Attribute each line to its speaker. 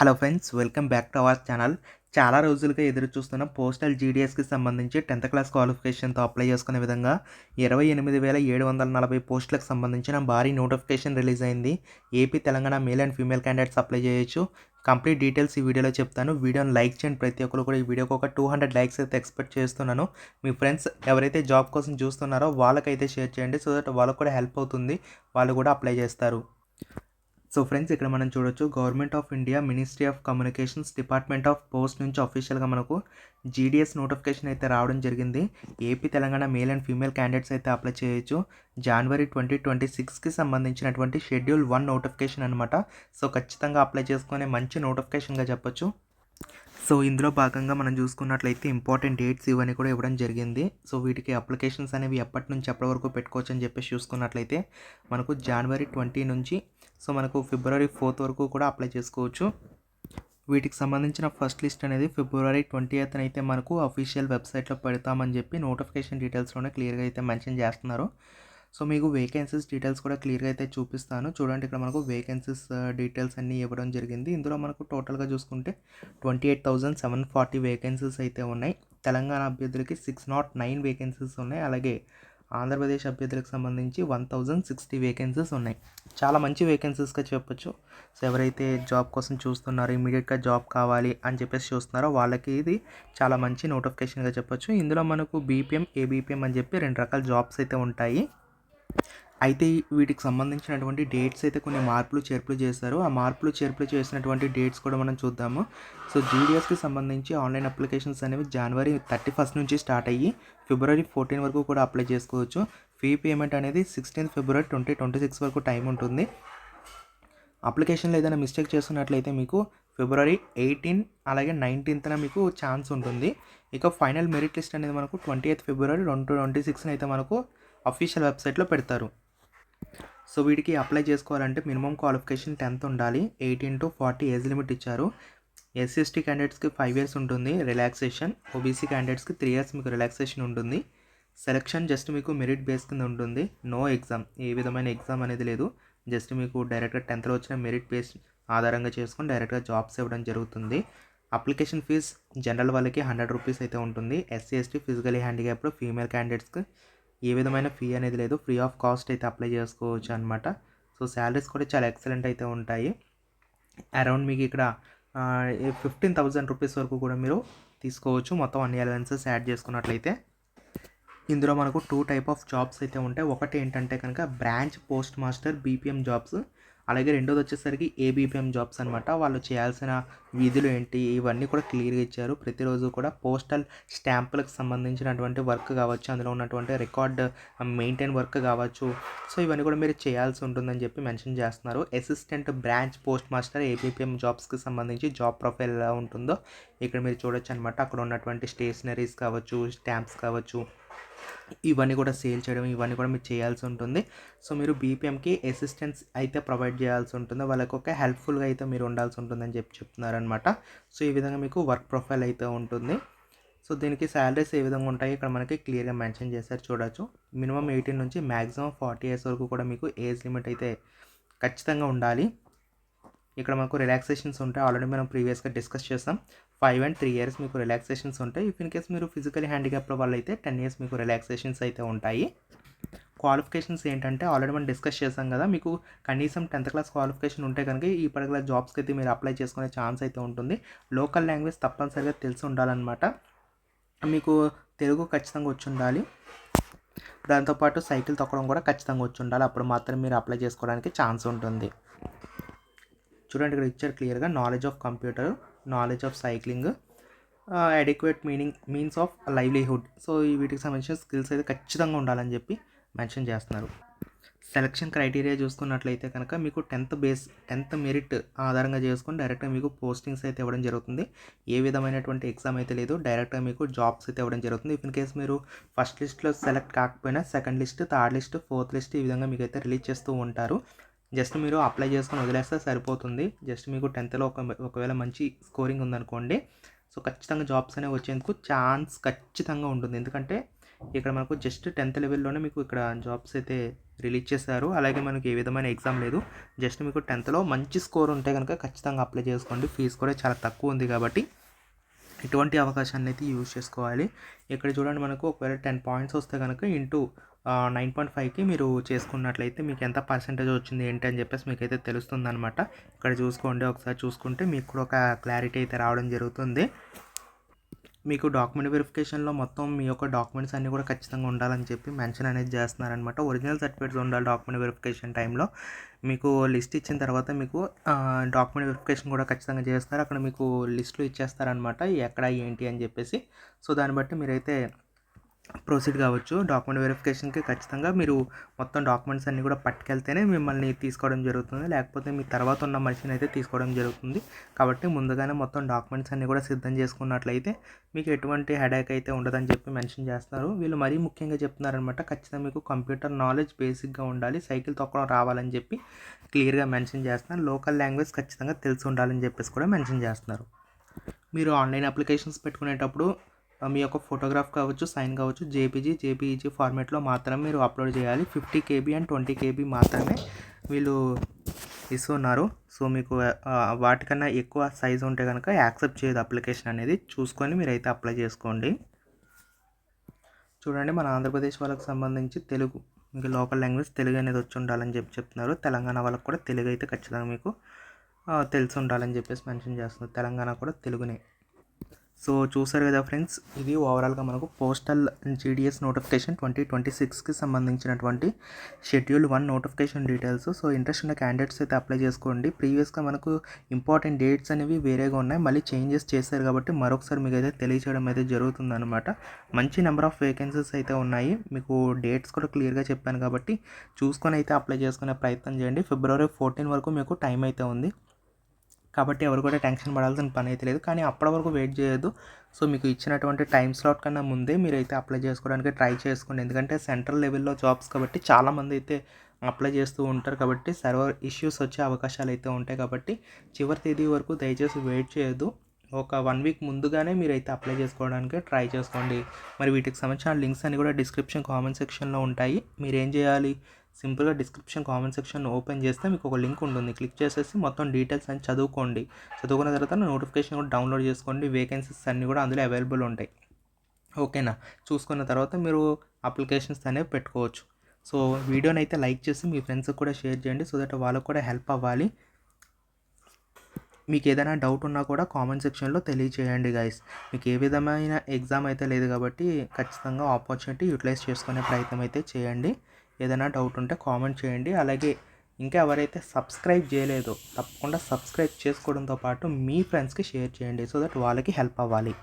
Speaker 1: Hello friends welcome back to our channel. చాలా రోజులుగా ఎదురు చూస్తున్న పోస్టల్ జీడిఎస్కి సంబంధించి టెన్త్ క్లాస్ క్వాలిఫికేషన్తో అప్లై చేసుకునే విధంగా ఇరవై ఎనిమిది వేల ఏడు వందల నలభై పోస్టులకు సంబంధించిన భారీ నోటిఫికేషన్ రిలీజ్ అయింది. AP Telangana male and female candidates apply చేయొచ్చు. కంప్లీట్ డీటెయిల్స్ ఈ వీడియోలో చెప్తాను. వీడియోని లైక్ చేయండి. ప్రతి ఒక్కరు కూడా ఈ వీడియోకి ఒక టూ హండ్రెడ్ లైక్స్ అయితే ఎక్స్పెక్ట్ చేస్తున్నాను. మీ ఫ్రెండ్స్ ఎవరైతే జాబ్ కోసం చూస్తున్నారో వాళ్ళకైతే షేర్ చేయండి. సో దట్ వాళ్ళకు కూడా హెల్ప్ అవుతుంది. వాళ్ళు కూడా అప్లై చేస్తారు. సో ఫ్రెండ్స్ ఇక్కడ మనం చూడొచ్చు government of India ministry of communications department of post నుంచి అఫీషియల్గా మనకు జీడిఎస్ నోటిఫికేషన్ అయితే రావడం జరిగింది. AP Telangana male and female candidates అయితే అప్లై చేయొచ్చు. జనవరి ట్వంటీ ట్వంటీ సిక్స్కి సంబంధించినటువంటి షెడ్యూల్ వన్ నోటిఫికేషన్ అనమాట సో ఖచ్చితంగా అప్లై చేసుకునే మంచి నోటిఫికేషన్గా చెప్పొచ్చు. సో ఇందులో భాగంగా మనం చూసుకున్నట్లయితే ఇంపార్టెంట్ డేట్స్ ఇవన్నీ కూడా ఇవ్వడం జరిగింది. సో వీటికి అప్లికేషన్స్ అనేవి ఎప్పటి నుంచి ఎప్పటి వరకు పెట్టుకోవచ్చు అని చెప్పేసి చూసుకున్నట్లయితే మనకు జనవరి ట్వంటీ నుంచి సో మనకు ఫిబ్రవరి ఫోర్త్ వరకు కూడా అప్లై చేసుకోవచ్చు. వీటికి సంబంధించిన ఫస్ట్ లిస్ట్ అనేది ఫిబ్రవరి ట్వంటీ ఎయిత్ అయితే మనకు అఫీషియల్ వెబ్సైట్లో పెడతామని చెప్పి నోటిఫికేషన్ డీటెయిల్స్లోనే క్లియర్గా అయితే మెన్షన్ చేస్తున్నారు. సో మీకు వేకెన్సీస్ డీటెయిల్స్ కూడా క్లియర్గా అయితే చూపిస్తాను. చూడండి ఇక్కడ మనకు వేకెన్సీస్ డీటెయిల్స్ అన్నీ ఇవ్వడం జరిగింది. ఇందులో మనకు టోటల్గా చూసుకుంటే twenty eight thousand seven forty vacancies అయితే ఉన్నాయి. తెలంగాణ అభ్యర్థులకి సిక్స్ నాట్ నైన్ వేకెన్సీస్ ఉన్నాయి. అలాగే ఆంధ్రప్రదేశ్ అభ్యర్థులకు సంబంధించి వన్ థౌజండ్ సిక్స్టీ వేకెన్సీస్ ఉన్నాయి. చాలా మంచి వేకెన్సీస్గా చెప్పొచ్చు. సో ఎవరైతే జాబ్ కోసం చూస్తున్నారో ఇమీడియట్గా జాబ్ కావాలి అని చెప్పేసి చూస్తున్నారో వాళ్ళకి ఇది చాలా మంచి నోటిఫికేషన్గా చెప్పొచ్చు. ఇందులో మనకు బీపీఎం ఏబీపీఎం అని చెప్పి రెండు రకాల జాబ్స్ అయితే ఉంటాయి. అయితే వీటికి సంబంధించినటువంటి డేట్స్ అయితే కొన్ని మార్పులు చేర్పులు చేస్తారు ఆ మార్పులు చేర్పులు చేసినటువంటి డేట్స్ కూడా మనం చూద్దాము. సో జీడిఎస్కి సంబంధించి ఆన్లైన్ అప్లికేషన్స్ అనేవి జనవరి థర్టీ ఫస్ట్ నుంచి స్టార్ట్ అయ్యి ఫిబ్రవరి ఫోర్టీన్ వరకు కూడా అప్లై చేసుకోవచ్చు. ఫీ పేమెంట్ అనేది సిక్స్టీన్త్ ఫిబ్రవరి ట్వంటీ ట్వంటీ సిక్స్ వరకు టైం ఉంటుంది. అప్లికేషన్లో ఏదైనా మిస్టేక్ చేస్తున్నట్లయితే మీకు ఫిబ్రవరి ఎయిటీన్ అలాగే నైన్టీన్త్న మీకు ఛాన్స్ ఉంటుంది. ఇక ఫైనల్ మెరిట్ లిస్ట్ అనేది మనకు ట్వంటీ ఎయిత్ ఫిబ్రవరి రెండు ట్వంటీ సిక్స్ని అయితే మనకు అఫీషియల్ వెబ్సైట్లో పెడతారు. సో వీటికి అప్లై చేసుకోవాలంటే మినిమం క్వాలిఫికేషన్ టెన్త్ ఉండాలి. Eighteen to forty age limit ఇచ్చారు. ఎస్సీ ఎస్టీ క్యాండిడేట్స్కి ఫైవ్ ఇయర్స్ ఉంటుంది రిలాక్సేషన్ ఓబీసీ క్యాండిడేట్స్కి త్రీ ఇయర్స్ మీకు రిలాక్సేషన్ ఉంటుంది. సెలక్షన్ జస్ట్ మీకు మెరిట్ బేస్ కింద ఉంటుంది. నో ఎగ్జామ్ ఏ విధమైన ఎగ్జామ్ అనేది లేదు. జస్ట్ మీకు డైరెక్ట్గా టెన్త్లో వచ్చిన మెరిట్ బేస్ ఆధారంగా చేసుకొని డైరెక్ట్గా జాబ్స్ ఇవ్వడం జరుగుతుంది. అప్లికేషన్ ఫీజ్ జనరల్ వాళ్ళకి హండ్రెడ్ రూపీస్ అయితే ఉంటుంది. SC ST physically handicapped female క్యాండిడేట్స్కి ఏ విధమైన ఫీ అనేది లేదు. ఫ్రీ ఆఫ్ కాస్ట్ అయితే అప్లై చేసుకోవచ్చు అనమాట సో శాలరీస్ కూడా చాలా ఎక్సలెంట్ అయితే ఉంటాయి. అరౌండ్ మీకు ఇక్కడ ఫిఫ్టీన్ థౌజండ్ రూపీస్ వరకు కూడా మీరు తీసుకోవచ్చు. మొత్తం అన్ని అలవెన్సెస్ యాడ్ చేసుకున్నట్లయితే. ఇందులో మనకు టూ టైప్ ఆఫ్ జాబ్స్ అయితే ఉంటాయి. ఒకటి ఏంటంటే కనుక branch post master BPM jobs అలాగే రెండోది వచ్చేసరికి ఏబీపీఎం జాబ్స్ అనమాట వాళ్ళు చేయాల్సిన విధులు ఏంటి? ఇవన్నీ కూడా క్లియర్గా ఇచ్చారు. ప్రతిరోజు కూడా పోస్టల్ స్టాంపులకు సంబంధించినటువంటి వర్క్ కావచ్చు అందులో ఉన్నటువంటి రికార్డ్ మెయింటైన్ వర్క్ కావచ్చు. సో ఇవన్నీ కూడా మీరు చేయాల్సి ఉంటుందని చెప్పి మెన్షన్ చేస్తున్నారు. Assistant branch post master ABPM జాబ్స్కి సంబంధించి జాబ్ ప్రొఫైల్ ఎలా ఉంటుందో ఇక్కడ మీరు చూడొచ్చు అనమాట అక్కడ ఉన్నటువంటి స్టేషనరీస్ కావచ్చు స్టాంప్స్ కావచ్చు ఇవన్నీ కూడా సేల్ చేయడం ఇవన్నీ కూడా మీరు చేయాల్సి ఉంటుంది. సో మీరు బీపీఎంకి అసిస్టెన్స్ అయితే ప్రొవైడ్ చేయాల్సి ఉంటుంది. వాళ్ళకి ఒక హెల్ప్ఫుల్గా అయితే మీరు ఉండాల్సి ఉంటుందని చెప్పి చెప్తున్నారనమాట సో ఈ విధంగా మీకు వర్క్ ప్రొఫైల్ అయితే ఉంటుంది. సో దీనికి శాలరీస్ ఏ విధంగా ఉంటాయి ఇక్కడ మనకి క్లియర్గా మెన్షన్ చేశారు చూడొచ్చు. మినిమం ఎయిటీన్ నుంచి మ్యాక్సిమం ఫార్టీ ఇయర్స్ వరకు కూడా మీకు ఏజ్ లిమిట్ అయితే ఖచ్చితంగా ఉండాలి. ఇక్కడ మనకు రిలాక్సేషన్స్ ఉంటాయి. ఆల్రెడీ మనం ప్రీవియస్గా డిస్కస్ చేస్తాం ఫైవ్ అండ్ త్రీ ఇయర్స్ మీకు రిలాక్సేషన్స్ ఉంటాయి. ఇఫ్ ఇన్ కేస్ మీరు ఫిజికలీ హ్యాండిక్యాప్ల వల్ల అయితే టెన్ ఇయర్స్ మీకు రిలాక్సేషన్స్ అయితే ఉంటాయి. క్వాలిఫికేషన్స్ ఏంటంటే ఆల్రెడీ మనం డిస్కస్ చేసాం కదా మీకు కనీసం టెన్త్ క్లాస్ క్వాలిఫికేషన్ ఉంటే కనుక ఈ పర్టికులర్ జాబ్స్కి అయితే మీరు అప్లై చేసుకునే ఛాన్స్ అయితే ఉంటుంది. లోకల్ లాంగ్వేజ్ తప్పనిసరిగా తెలిసి ఉండాలన్నమాట. మీకు తెలుగు ఖచ్చితంగా వచ్చి ఉండాలి. దాంతోపాటు సైకిల్ తొక్కడం కూడా ఖచ్చితంగా వచ్చి ఉండాలి. అప్పుడు మాత్రం మీరు అప్లై చేసుకోవడానికి ఛాన్స్ ఉంటుంది. చూడండి ఇక్కడ ఇచ్చారు క్లియర్గా knowledge of computer knowledge of cycling adequate meaning means of livelihood so ఈ వీటికి సంబంధించిన స్కిల్స్ అయితే ఖచ్చితంగా ఉండాలని చెప్పి మెన్షన్ చేస్తున్నారు. సెలక్షన్ క్రైటీరియా చూసుకున్నట్లయితే కనుక మీకు టెన్త్ బేస్ టెన్త్ మెరిట్ ఆధారంగా చేసుకొని డైరెక్ట్గా మీకు పోస్టింగ్స్ అయితే ఇవ్వడం జరుగుతుంది. ఏ విధమైనటువంటి ఎగ్జామ్ అయితే లేదు డైరెక్ట్గా మీకు జాబ్స్ అయితే ఇవ్వడం జరుగుతుంది. ఇఫ్ ఇన్ కేస్ మీరు ఫస్ట్ లిస్ట్లో సెలెక్ట్ కాకపోయినా second list third list fourth list ఈ విధంగా మీకు అయితే రిలీజ్ చేస్తూ ఉంటారు. జస్ట్ మీరు అప్లై చేసుకొని వదిలేస్తే సరిపోతుంది. జస్ట్ మీకు టెన్త్లో ఒక ఒకవేళ మంచి స్కోరింగ్ ఉందనుకోండి. సో ఖచ్చితంగా జాబ్స్ అనేవి వచ్చేందుకు ఛాన్స్ ఖచ్చితంగా ఉంటుంది. ఎందుకంటే ఇక్కడ మనకు జస్ట్ టెన్త్ లెవెల్లోనే మీకు ఇక్కడ జాబ్స్ అయితే రిలీజ్ చేశారు. అలాగే మనకి ఏ విధమైన ఎగ్జామ్ లేదు. జస్ట్ మీకు టెన్త్లో మంచి స్కోర్ ఉంటే కనుక ఖచ్చితంగా అప్లై చేసుకోండి. ఫీజు కూడా చాలా తక్కువ ఉంది కాబట్టి. ఇటువంటి అవకాశాన్ని అయితే యూజ్ చేసుకోవాలి. ఇక్కడ చూడండి మనకు ఒకవేళ టెన్ పాయింట్స్ వస్తే కనుక ఇంటూ నైన్ పాయింట్ ఫైవ్కి మీరు చేసుకున్నట్లయితే మీకు ఎంత పర్సెంటేజ్ వచ్చింది ఏంటి అని చెప్పేసి మీకు అయితే తెలుస్తుంది అనమాట ఇక్కడ చూసుకోండి ఒకసారి చూసుకుంటే మీకు కూడా ఒక క్లారిటీ అయితే రావడం జరుగుతుంది. మీకు డాక్యుమెంట్ వెరిఫికేషన్లో మొత్తం మీ యొక్క డాక్యుమెంట్స్ అన్నీ కూడా ఖచ్చితంగా ఉండాలని చెప్పి మెన్షన్ అనేది చేస్తున్నారనమాట ఒరిజినల్ సర్టిఫికేట్స్ ఉండాలి డాక్యుమెంట్ వెరిఫికేషన్ టైంలో. మీకు లిస్ట్ ఇచ్చిన తర్వాత మీకు డాక్యుమెంట్ వెరిఫికేషన్ కూడా ఖచ్చితంగా చేస్తారు. అక్కడ మీకు లిస్టులు ఇచ్చేస్తారనమాట ఎక్కడ ఏంటి అని చెప్పేసి. సో దాన్ని బట్టి మీరైతే ప్రొసీడ్ కావచ్చు డాక్యుమెంట్ వెరిఫికేషన్కి ఖచ్చితంగా మీరు మొత్తం డాక్యుమెంట్స్ అన్నీ కూడా పట్టుకెళ్తేనే మిమ్మల్ని తీసుకోవడం జరుగుతుంది. లేకపోతే మీ తర్వాత ఉన్న మనిషిని అయితే తీసుకోవడం జరుగుతుంది. కాబట్టి ముందుగానే మొత్తం డాక్యుమెంట్స్ అన్నీ కూడా సిద్ధం చేసుకున్నట్లయితే మీకు ఎటువంటి హెడేక్ అయితే ఉండదని చెప్పి మెన్షన్ చేస్తున్నారు. వీళ్ళు మరీ ముఖ్యంగా చెప్తున్నారనమాట ఖచ్చితంగా మీకు కంప్యూటర్ నాలెడ్జ్ బేసిక్గా ఉండాలి సైకిల్ తొక్కడం రావాలని చెప్పి క్లియర్గా మెన్షన్ చేస్తున్నారు. లోకల్ లాంగ్వేజ్ ఖచ్చితంగా తెలిసి ఉండాలని చెప్పేసి కూడా మెన్షన్ చేస్తున్నారు. మీరు ఆన్లైన్ అప్లికేషన్స్ పెట్టుకునేటప్పుడు మీ యొక్క ఫోటోగ్రాఫ్ కావచ్చు సైన్ కావచ్చు జేపీజీ జేపీఈజీ ఫార్మేట్లో మాత్రమే మీరు అప్లోడ్ చేయాలి. Fifty KB and twenty KB మాత్రమే వీళ్ళు ఇస్తున్నారు. సో మీకు వాటికన్నా ఎక్కువ సైజు ఉంటే కనుక యాక్సెప్ట్ చేయదు అప్లికేషన్ అనేది. చూసుకొని మీరు అయితే అప్లై చేసుకోండి. చూడండి మన ఆంధ్రప్రదేశ్ వాళ్ళకి సంబంధించి తెలుగు మీకు లోకల్ లాంగ్వేజ్ తెలుగు అనేది వచ్చి ఉండాలని చెప్పి చెప్తున్నారు. తెలంగాణ వాళ్ళకి కూడా తెలుగు అయితే ఖచ్చితంగా మీకు తెలిసి ఉండాలని చెప్పేసి మెన్షన్ చేస్తున్నారు. తెలంగాణ కూడా తెలుగునే. సో చూసారు కదా ఫ్రెండ్స్ ఇది ఓవరాల్గా మనకు postal GDS notification twenty twenty సిక్స్కి సంబంధించినటువంటి schedule one notification details. So interest ఉన్న క్యాండిడేట్స్ అయితే అప్లై చేసుకోండి. ప్రీవియస్గా మనకు ఇంపార్టెంట్ డేట్స్ అనేవి వేరేగా ఉన్నాయి. మళ్ళీ చేంజెస్ చేశారు కాబట్టి మరొకసారి మీకు అయితే తెలియచేయడం అయితే జరుగుతుందన్నమాట. మంచి నెంబర్ ఆఫ్ వేకెన్సీస్ అయితే ఉన్నాయి. మీకు డేట్స్ కూడా క్లియర్గా చెప్పాను కాబట్టి చూసుకొని అయితే అప్లై చేసుకునే ప్రయత్నం చేయండి. ఫిబ్రవరి ఫోర్టీన్ వరకు మీకు టైం అయితే ఉంది. కాబట్టి ఎవరు కూడా టెన్షన్ పడాల్సిన పని అయితే లేదు. కానీ అప్పటి వరకు వెయిట్ చేయొద్దు. సో మీకు ఇచ్చినటువంటి టైం స్లాట్ కన్నా ముందే మీరైతే అప్లై చేసుకోవడానికి ట్రై చేసుకోండి. ఎందుకంటే సెంట్రల్ లెవెల్లో జాబ్స్ కాబట్టి చాలామంది అయితే అప్లై చేస్తూ ఉంటారు కాబట్టి సర్వర్ ఇష్యూస్ వచ్చే అవకాశాలు అయితే ఉంటాయి కాబట్టి చివరి తేదీ వరకు దయచేసి వెయిట్ చేయొద్దు. ఒక వన్ వీక్ ముందుగానే మీరైతే అప్లై చేసుకోవడానికి ట్రై చేసుకోండి. మరి వీటికి సంబంధించిన లింక్స్ అన్ని కూడా డిస్క్రిప్షన్ కామెంట్ సెక్షన్లో ఉంటాయి. మీరు ఏం చేయాలి? సింపుల్గా డిస్క్రిప్షన్ కామెంట్ సెక్షన్ ఓపెన్ చేస్తే మీకు ఒక లింక్ ఉంటుంది. క్లిక్ చేసేసి మొత్తం డీటెయిల్స్ అని చదువుకోండి. చదువుకున్న తర్వాత నోటిఫికేషన్ కూడా డౌన్లోడ్ చేసుకోండి. వేకెన్సీస్ అన్నీ కూడా అందులో అవైలబుల్ ఉంటాయి. ఓకేనా? చూసుకున్న తర్వాత మీరు అప్లికేషన్స్ అనేవి పెట్టుకోవచ్చు. సో వీడియోని అయితే లైక్ చేసి మీ ఫ్రెండ్స్కి కూడా షేర్ చేయండి. సో దట్ వాళ్ళకు కూడా హెల్ప్ అవ్వాలి. మీకు ఏదైనా డౌట్ ఉన్నా కూడా కామెంట్ సెక్షన్లో తెలియచేయండి గైస్. మీకు ఏ విధమైన ఎగ్జామ్ అయితే లేదు కాబట్టి ఖచ్చితంగా ఆపర్చునిటీ యూటిలైజ్ చేసుకునే ప్రయత్నం అయితే చేయండి. ఏదైనా డౌట్ ఉంటే కామెంట్ చేయండి. అలాగే ఇంకా ఎవరైతే సబ్స్క్రైబ్ చేయలేదో తప్పకుండా సబ్స్క్రైబ్ చేసుకోవడంతో పాటు మీ ఫ్రెండ్స్కి షేర్ చేయండి సో దట్ వాళ్ళకి హెల్ప్ అవ్వాలి.